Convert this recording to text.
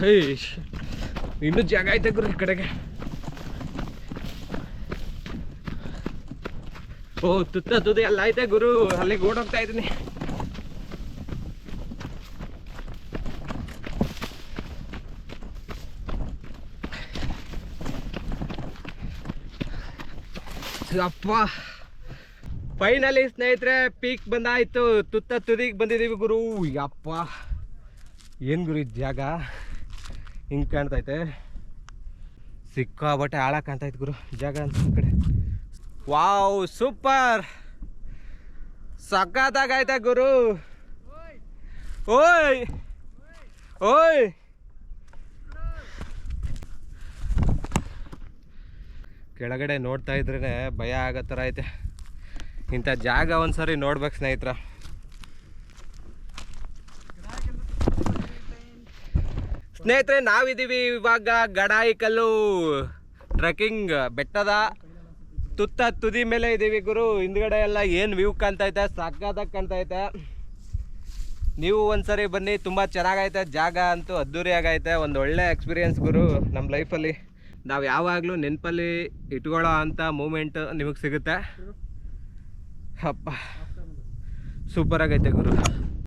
ಹೇ ಇನ್ನೂ ಜಾಗ ಐತೆ ಗುರು ಈ ಕಡೆಗೆ. ಓ, ತುತ್ತ ತುದಿ ಎಲ್ಲ ಐತೆ ಗುರು, ಅಲ್ಲಿಗೆ ಓಡೋಗ್ತಾ ಇದ್ದೀನಿ. ಅಪ್ಪ ಫೈನಲಿ ಸ್ನೇಹಿತರೆ ಪೀಕ್ ಬಂದಾಯ್ತು. ತುತ್ತ ತುದಿಗೆ ಬಂದಿದ್ದೀವಿ ಗುರು. ಯಪ್ಪ, ಏನು ಗುರು ಇದು ಜಾಗ? ಹಿಂಗೆ ಕಾಣ್ತೈತೆ. ಸಿಕ್ಕಾಬಟ್ಟೆ ಆಳ ಕಾಣ್ತೈತೆ ಗುರು. ಜಾಗ ಅಂತ ಕಡೆ. Wow, super. ಸಕ್ಕತ್ತಾಗೈತೆ ಗುರು. ಓಯ್. ಓಯ್. ಕೆಳಗಡೆ ನೋಡ್ತಾ ಇದ್ರೇ ಭಯ ಆಗೋ ಥರ ಐತೆ. ಇಂಥ ಜಾಗ ಒಂದ್ಸರಿ ನೋಡ್ಬೇಕು ಸ್ನೇಹಿತರ. ಸ್ನೇಹಿತರೆ, ನಾವಿದ್ದೀವಿ ಇವಾಗ ಗಡಾಯಿಕಲ್ಲು ಟ್ರೆಕ್ಕಿಂಗ್ ಬೆಟ್ಟದ ತುತ್ತ ತುದಿ ಮೇಲೆ ಇದ್ದೀವಿ ಗುರು. ಹಿಂದ್ಗಡೆ ಎಲ್ಲ ಏನು ವ್ಯೂ ಕಾಣ್ತೈತೆ ಸಕ್ಕತ್ತಾಗಿ ಕಾಣ್ತೈತೆ. ನೀವು ಒಂದ್ಸರಿ ಬನ್ನಿ, ತುಂಬ ಚೆನ್ನಾಗೈತೆ, ಜಾಗ ಅಂತೂ ಅದ್ದೂರಿ ಆಗೈತೆ, ಒಂದು ಒಳ್ಳೆ ಎಕ್ಸ್ಪೀರಿಯನ್ಸ್ ಗುರು ನಮ್ಮ ಲೈಫಲ್ಲಿ ನಾವು ಯಾವಾಗಲೂ ನೆನಪಲ್ಲಿ ಇಟ್ಕೊಳ್ಳೋ ಅಂಥ ಮೂಮೆಂಟ್ ನಿಮಗೆ ಸಿಗುತ್ತೆ. ಅಪ್ಪ. ಸೂಪರಾಗೈತೆ ಗುರು.